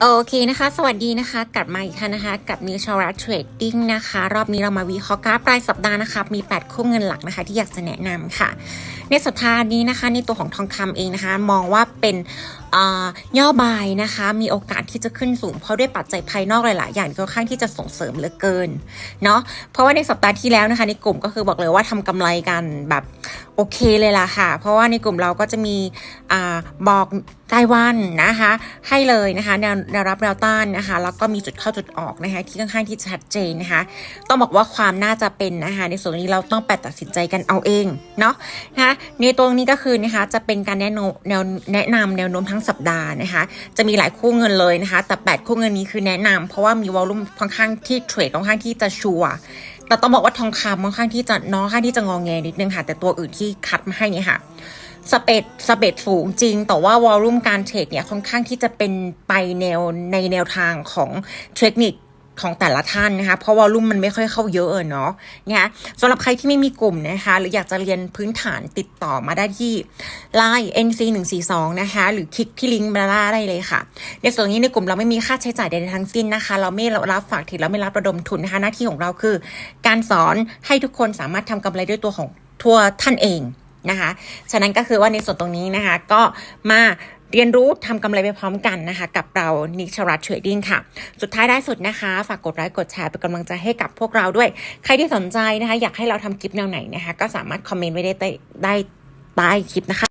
โอเคนะคะ สวัสดีนะคะ กลับมาอีกครั้งนะคะ กับนิวชาร์เทรดดิ้งนะคะ รอบนี้เรามาวิเคราะห์กราฟปลายสัปดาห์นะคะ มี 8 คู่เงินหลักนะคะ ที่อยากจะแนะนำค่ะ ในสัปดาห์นี้นะคะ ในตัวของทองคำเองนะคะ มองว่าเป็น ย่อบายนะคะ มีโอกาสที่จะขึ้นสูง เพราะด้วยปัจจัยภายนอกหลาย ๆ อย่างค่อนข้างที่จะส่งเสริมเหลือเกินเนาะเพราะว่าในสัปดาห์ที่แล้วนะคะ ในกลุ่มก็คือบอกเลยว่าทำกำไรกันแบบโอเคเลยล่ะค่ะ เพราะว่าในกลุ่มเราก็จะมีอบอกรายวันนะคะ ให้เลยนะคะแนวแนวรับแนวต้านนะคะ แล้วก็มีจุดเข้าจุดออกนะคะ ที่ค่อนข้างที่ชัดเจนนะคะ ต้องบอกว่าความน่าจะเป็นนะคะ ในส่วนนี้เราต้องไปตัดสินใจกันเอาเองเนาะนะคะในตรงนี้ก็คือนะคะจะเป็นการแนะนำแนวแนะนำแนวโน้มทั้งสัปดาห์นะคะ จะมีหลายคู่เงินเลยนะคะ แต่ 8 คู่เงินนี้คือแนะนำเพราะว่ามีวอลลุ่มค่อนข้างที่เทรดค่อนข้างที่จะชัวร์แต่ต้องบอกว่าทองคำค่อนข้างที่จะน้องค่อนข้างที่จะงองแงนิดนึงค่ะ แต่ตัวอื่นที่คัดมาให้เนี่ยค่ะสเปดสเปดสูงจริง แต่ว่าวอลลุ่มการเทรดเนี่ยค่อนข้างที่จะเป็นไปแนวในแนวทางของเทคนิค ของแต่ละท่านนะคะเพราะวอลลุ่มมันไม่ค่อยเข้าเยอะเนาะเนี่ยสำหรับใครที่ไม่มีกลุ่มนะคะ หรืออยากจะเรียนพื้นฐานติดต่อมาได้ที่ Line NC 1 4 2นะคะหรือคลิกที่ลิงก์มาได้เลยค่ะ ในส่วนนี้ในกลุ่มเราไม่มีค่าใช้จ่ายใดๆทั้งสิ้นนะคะ เราไม่รับฝากเทรดเราไม่รับระดมทุนนะคะ หน้าที่ของเราคือ การสอนให้ทุกคนสามารถทำกำไรด้วยตัวของทัวท่านเองนะคะ ฉะนั้นก็คือว่าในส่วนตรงนี้นะคะ ก็มา เรียนรู้ทำกำไรไปพร้อมกันนะคะ กับเรานิชรัตเทรดดิ้งค่ะ สุดท้ายได้สุดนะคะ ฝากกดไลค์กดแชร์เป็นกำลังใจให้กับพวกเราด้วย ใครที่สนใจนะคะ อยากให้เราทำคลิปแนวไหนนะคะ ก็สามารถคอมเมนต์ไว้ได้ใต้ได้ใต้คลิปนะคะ